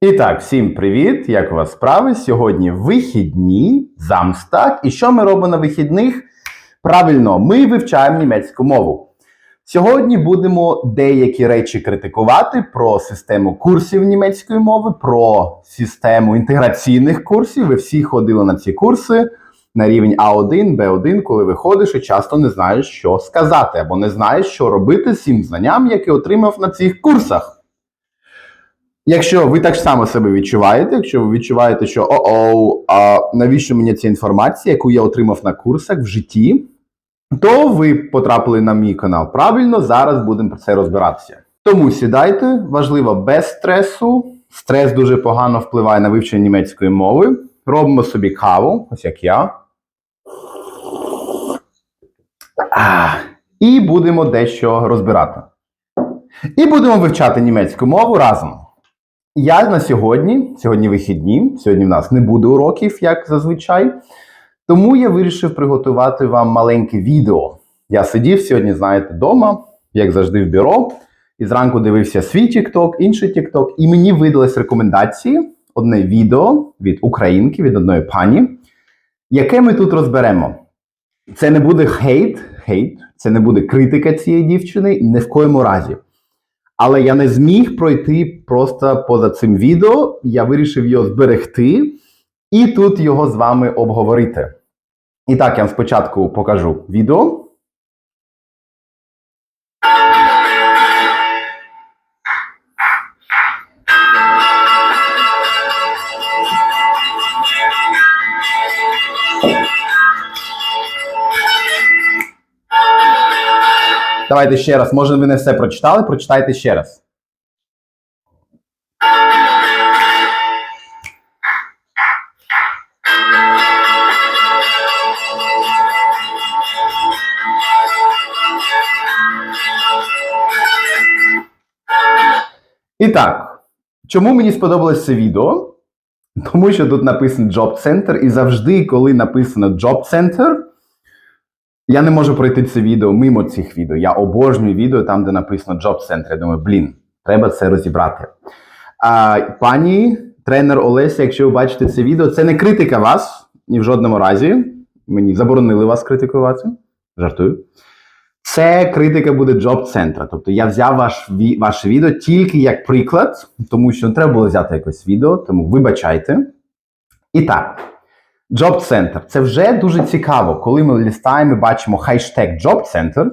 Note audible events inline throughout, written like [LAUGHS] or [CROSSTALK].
І так, всім привіт! Як у вас справи? Сьогодні вихідні, замстак. І що ми робимо на вихідних? Правильно, ми вивчаємо німецьку мову. Сьогодні будемо деякі речі критикувати про систему курсів німецької мови, про систему інтеграційних курсів. Ви всі ходили на ці курси на рівень А1, Б1, коли виходиш і часто не знаєш, що сказати, або не знаєш, що робити з цим знанням, яке отримав на цих курсах. Якщо ви так само себе відчуваєте, якщо ви відчуваєте, що о-оу, а навіщо мені ця інформація, яку я отримав на курсах в житті, то ви потрапили на мій канал правильно. Зараз будемо про це розбиратися. Тому сідайте, важливо без стресу. Стрес дуже погано впливає на вивчення німецької мови. Робимо собі каву, ось як я. І будемо дещо розбирати. І будемо вивчати німецьку мову разом. Я на сьогодні, сьогодні вихідні, сьогодні в нас не буде уроків, як зазвичай. Тому я вирішив приготувати вам маленьке відео. Я сидів сьогодні, знаєте, вдома, як завжди, в бюро, і зранку дивився свій TikTok, інший TikTok, і мені видались рекомендації одне відео від українки, від одної пані, яке ми тут розберемо. Це не буде хейт, хейт, це не буде критика цієї дівчини, ні в коєму разі. Але я не зміг пройти просто поза цим відео. Я вирішив його зберегти і тут його з вами обговорити. І так, я вам спочатку покажу відео. Давайте ще раз. Може, ви не все прочитали? Прочитайте ще раз. І так, чому мені сподобалось це відео? Тому що тут написано Job Center, і завжди, коли написано Job Center, я не можу пройти це відео мимо цих відео. Я обожнюю відео там, де написано Job Center. Я думаю, блін, треба це розібрати. А, пані тренер Олеся, якщо ви бачите це відео, це не критика вас ні в жодному разі. Мені заборонили вас критикувати. Жартую. Це критика буде Job центра. Тобто я взяв ваш, ваше відео тільки як приклад, тому що треба було взяти якось відео, тому вибачайте. І так, Job Center. Це вже дуже цікаво, коли ми лістаємо бачимо хештег Job Center,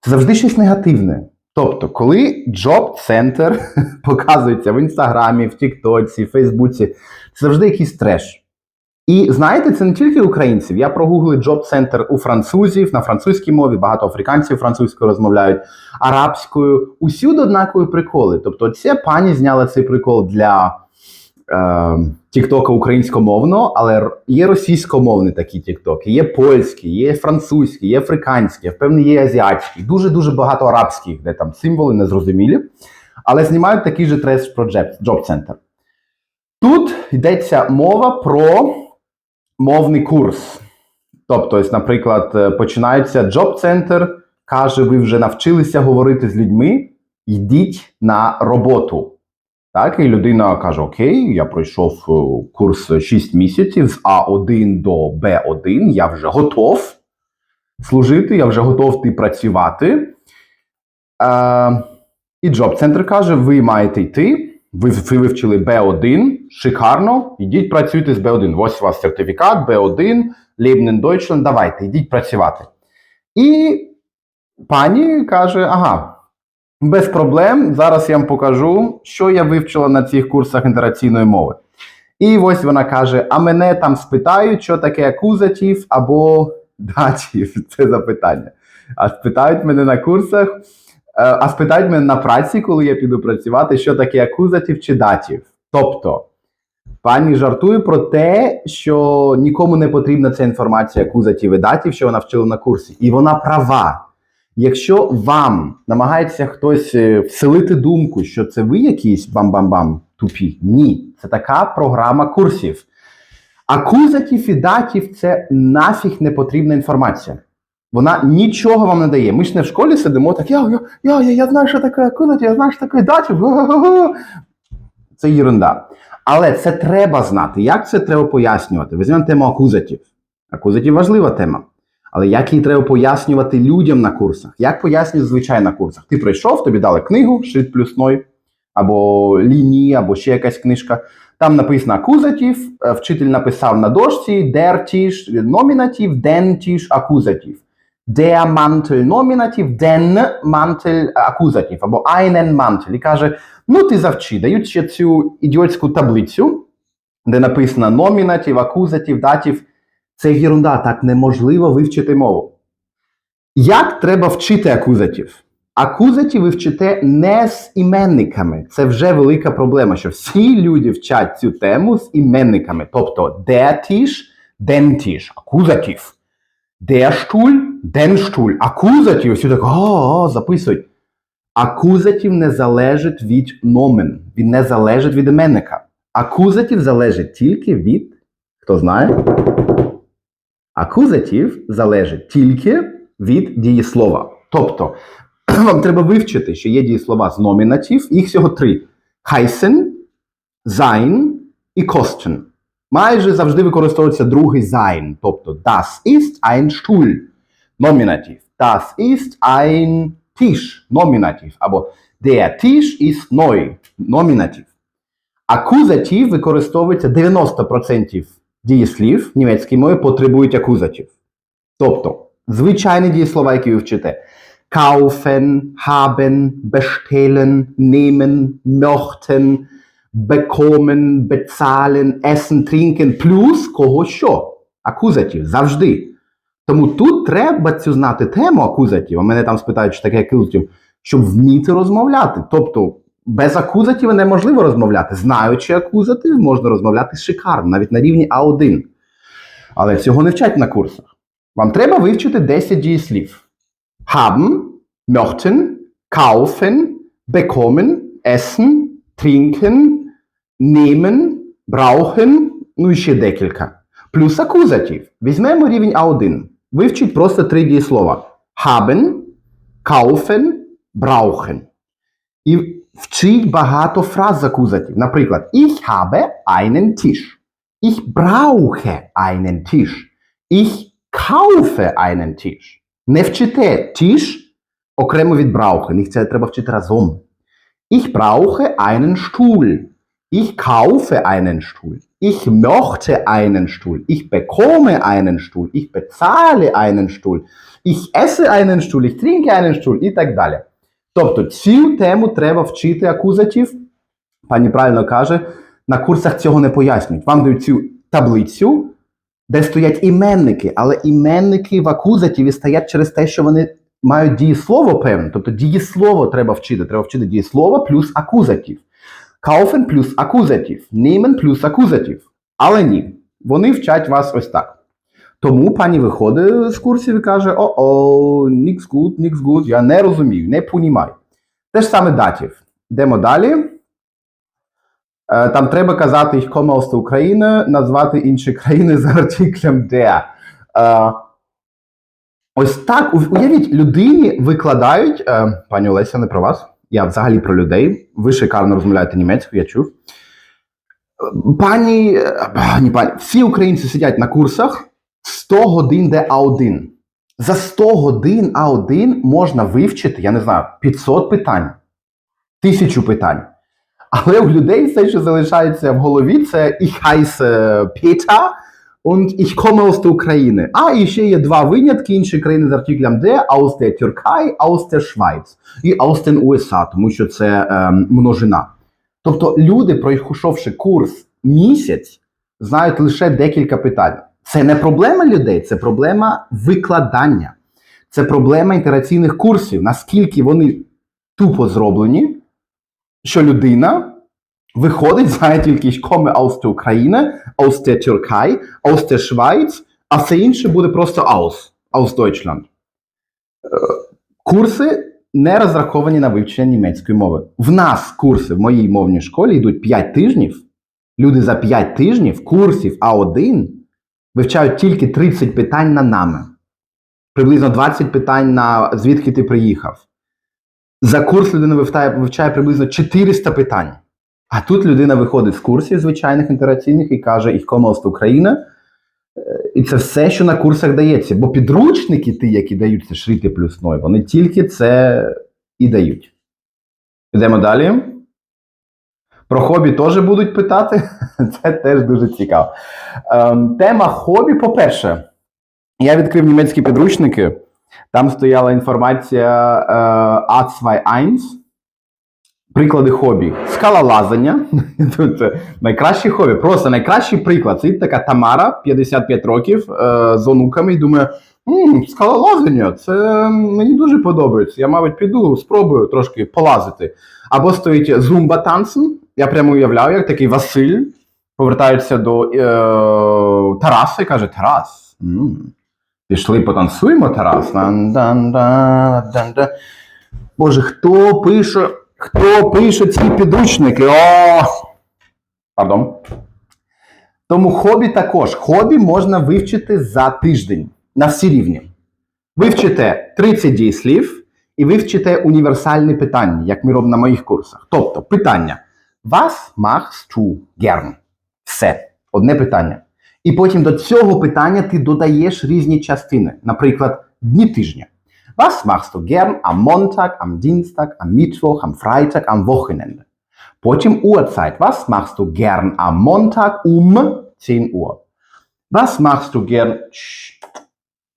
це завжди щось негативне. Тобто, коли Job Center [LAUGHS] показується в Інстаграмі, в Тіктоці, в Фейсбуці, це завжди якийсь треш. І знаєте, це не тільки українців. Я прогуглив Job Center у французів на французькій мові, багато африканців французькою розмовляють, арабською. Усюди однакові приколи. Тобто, ця пані зняла цей прикол для Тіктока українськомовного, але є російськомовні такі тіктоки, є польські, є французькі, є африканські, впевнений, є азіатські, дуже дуже багато арабських, де там символи незрозумілі. Але знімають такий же треш про Job Center. Тут йдеться мова про мовний курс. Тобто, наприклад, е, починається Job Center, каже, ви вже навчилися говорити з людьми, йдіть на роботу. Так, і людина каже: Окей, я пройшов е, курс 6 місяців з А1 до Б1, я вже готов служити, я вже готов йти працювати. Е, і Center каже: ви маєте йти. Ви, ви вивчили B1, шикарно, йдіть працюйте з B1. Ось у вас сертифікат B1, Leben Deutschland, давайте, йдіть працювати. І пані каже: ага, без проблем. Зараз я вам покажу, що я вивчила на цих курсах інтераційної мови. І ось вона каже: а мене там спитають, що таке акузатив або датів. [LAUGHS] Це запитання. А спитають мене на курсах, е, а спитають мене на праці, коли я піду працювати, що таке акузатив чи датів. Тобто, пані жартує про те, що нікому не потрібна ця інформація акузатів і датів, що вона вчила на курсі. І вона права. Якщо вам намагається хтось е, вселити думку, що це ви якісь бам-бам-бам тупі, ні, це така програма курсів. Акузатів і датів це нафіг не потрібна інформація. Вона нічого вам не дає. Ми ж не в школі сидимо, так я, я, я, я, я знаю, що таке акузатив, я знаю, що таке датів. Це єрунда. Але це треба знати. Як це треба пояснювати? Візьмемо тему акузатів. Акузатів важлива тема. Але як її треба пояснювати людям на курсах? Як пояснюють звичайно на курсах? Ти прийшов, тобі дали книгу, шрифт плюсной, або лінії, або ще якась книжка. Там написано акузатив, е, вчитель написав на дошці номінатив, den Tisch акузатив. Der Mantel номінатив, den Mantel акузатив, або einen Mantel. І каже, ну ти завчи, дають ще цю ідіотську таблицю, де написано номінатив, акузатив, датів. Це єрунда, так неможливо вивчити мову. Як треба вчити акузатив? Акузатів ви вчите не з іменниками. Це вже велика проблема, що всі люди вчать цю тему з іменниками. Тобто der Tisch, den Tisch, акузатив. Der Stuhl, den Stuhl, акузатив. Всі так, о, о, записують. Акузатив не залежить від номен. Він не залежить від іменника. Акузатив залежить тільки від. Хто знає? Акузатив залежить тільки від дієслова. Тобто, [CLEARS THROAT] вам треба вивчити, що є дієслова з номінатив, їх всього три: heißen, sein і kosten. Майже завжди використовується другий sein, тобто das ist ein Stuhl, номінатив. Das ist ein Tisch, номінатив. Або der Tisch ist neu, номінатив. Акузатив використовується 90% дієслів в німецькій мові потребують акузатив. Тобто, звичайні дієслова, які ви вчите: kaufen, haben, bestellen, nehmen, möchten, bekommen, bezahlen, essen, trinken, плюс кого що. Акузатив завжди. Тому тут треба цю знати тему акузатів. А мене там спитають, що таке акузатив, щоб вміти розмовляти. Тобто, без акузатів неможливо розмовляти. Знаючи акузатив, можна розмовляти шикарно, навіть на рівні А1. Але цього не вчать на курсах. Вам треба вивчити 10 дієслів: haben, möchten, kaufen, bekommen, essen, trinken, nehmen, brauchen, ну і ще декілька. Плюс акузатив. Візьмемо рівень А1. Вивчіть просто три дієслова: haben, kaufen, brauchen. І вчіть багато фраз з акузатів. Наприклад, ich habe einen Tisch. Ich brauche einen Tisch. Ich kaufe einen Tisch. Не вчите Tisch окремо від brauchen. Їх це треба вчити разом. Ich brauche einen Stuhl. Ich kaufe einen Stuhl. Ich möchte einen Stuhl. Ich bekomme einen Stuhl. Ich bezahle einen Stuhl. Ich esse einen Stuhl. Ich trinke einen Stuhl. І так далі. Тобто цю тему треба вчити акузатив. Пані правильно каже, на курсах цього не пояснюють. Вам дають цю таблицю, де стоять іменники, але іменники в акузативі стоять через те, що вони мають дієслово певне. Тобто дієслово треба вчити. Треба вчити дієслово плюс акузатив. Kaufen плюс акузатив. Nehmen плюс акузатив. Але ні, вони вчать вас ось так. Тому пані виходить з курсів і каже: о-о, нікс гуд, нікс гуд, я не розумію, не понімаю. Те ж саме датів. Йдемо далі. Е, Там треба казати «Ich komme aus der назвати інші країни з артиклем der. Е, Ось так, уявіть, людині викладають, е, пані Олеся, не про вас, я взагалі про людей. Ви шикарно розмовляєте німецькою, я чув. Пані, пані, пані, всі українці сидять на курсах 100 годин де А1. За 100 годин А1 можна вивчити, я не знаю, 500 питань, тисячу питань. Але у людей все, що залишається в голові, це ich heiße Peter und ich komme aus der Ukraine. А і ще є два винятки інші країни з артиклем де aus der Türkei, aus der Schweiz і aus den USA, тому що це ем, множина. Тобто люди, пройшовши курс місяць, знають лише декілька питань. Це не проблема людей, це проблема викладання. Це проблема інтераційних курсів, наскільки вони тупо зроблені, що людина виходить, [LAUGHS] знає тільки «Ich komme aus der Ukraine», «aus der Türkei», «aus der Schweiz», а все інше буде просто «aus», «aus Deutschland». Е, Курси не розраховані на вивчення німецької мови. В нас курси в моїй мовній школі йдуть 5 тижнів. Люди за 5 тижнів курсів А1 вивчають тільки 30 питань на нами. Приблизно 20 питань на звідки ти приїхав. За курс людина вивчає, вивчає приблизно 400 питань. А тут людина виходить з курсів звичайних інтераційних і каже e-commerce Україна. Е, І це все, що на курсах дається. Бо підручники, ті, які даються шрити плюс ной, вони тільки це і дають. Йдемо далі. Про хобі теж будуть питати. [LAUGHS] Це теж дуже цікаво. Ем, тема хобі, по-перше, я відкрив німецькі підручники. Там стояла інформація е, A2-1. Приклади хобі. Скалолазання. [LAUGHS] Це найкраще хобі. Просто найкращий приклад. Це така Тамара, 55 років, е, з онуками, і думає: «М, скалолазання, це мені дуже подобається. Я, мабуть, піду, спробую трошки полазити. Або стоїть зумба танцем. Я прямо уявляю, як такий Василь повертається до е, Тараса і каже: Тарас. м, Пішли потанцюємо, Тарас. Боже, хто пише, хто пише ці підручники? О! Пардон. Тому хобі також. Хобі можна вивчити за тиждень на всі рівні. Вивчите 30 дієслів і вивчите універсальні питання, як ми робимо на моїх курсах. Тобто, питання: Was machst du gern? Все. Одне питання. І потім до цього питання ти додаєш різні частини, наприклад, дні тижня. Was machst du gern am Montag, am Dienstag, am Mittwoch, am Freitag, am Wochenende? Потім Uhrzeit. Was machst du gern am Montag um 10 Uhr? Was machst du gern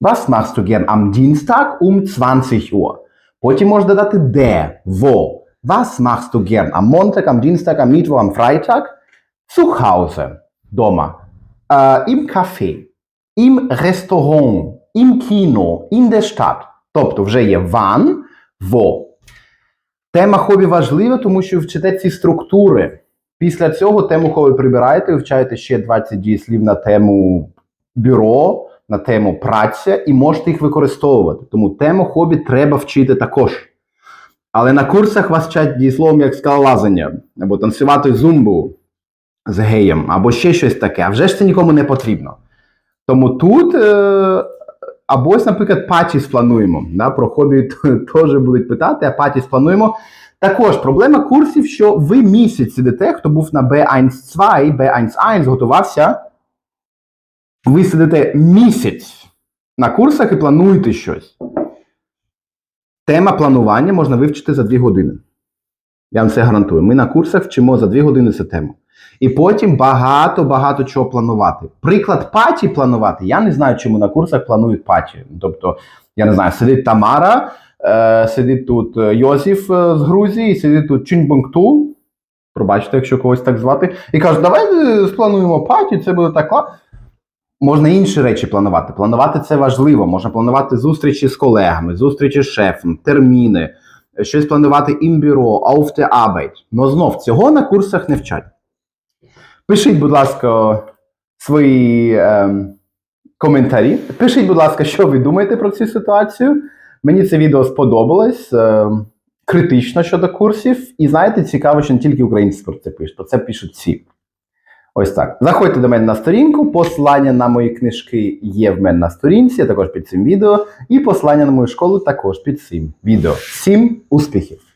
Was machst du gern am Dienstag um 20 Uhr? Потім можеш додати де, wo. Was machst du gern am Montag, am Dienstag, am Mittwoch, am Freitag? Zu Hause, дома. Äh, Im Café, im Restaurant, im Kino, in der Stadt. Тобто вже є wann, wo. Тема хобі важлива, тому що вчите ці структури. Після цього тему хобі прибираєте, вивчаєте ще 20 дієслів на тему бюро, на тему праця і можете їх використовувати. Тому тему хобі треба вчити також. Але на курсах вас вчать дієсловом як скалолазання, або танцювати зумбу з геєм, або ще щось таке. А вже ж це нікому не потрібно. Тому тут, е, або ось, наприклад, паті сплануємо. Да, про хобі [LAUGHS] теж будуть питати, а паті сплануємо. Також проблема курсів, що ви місяць сидите, хто був на B1-2, B1-1, готувався. Ви сидите місяць на курсах і плануєте щось. Тема планування можна вивчити за 2 години. Я вам це гарантую. Ми на курсах вчимо за 2 години цю тему. І потім багато-багато чого планувати. Приклад паті планувати. Я не знаю, чому на курсах планують паті. Тобто, я не знаю, сидить Тамара, е, сидить тут е, Йосиф е, з Грузії, сидить тут Чуньбункту. Пробачте, якщо когось так звати. І кажуть, давай е, сплануємо паті, це буде так класно. Можна інші речі планувати. Планувати це важливо. Можна планувати зустрічі з колегами, зустрічі з шефом, терміни, щось планувати імбюро, der Но знов цього на курсах не вчать. Пишіть, будь ласка, свої ем, коментарі. Пишіть, будь ласка, що ви думаєте про цю ситуацію. Мені це відео сподобалось. ем, критично щодо курсів. І знаєте, цікаво, що не тільки українці про пишуть, про це пишуть всі. Ось так. Заходьте до мене на сторінку. Посилання на мої книжки є в мене на сторінці, також під цим відео. І посилання на мою школу також під цим відео. Всім успіхів!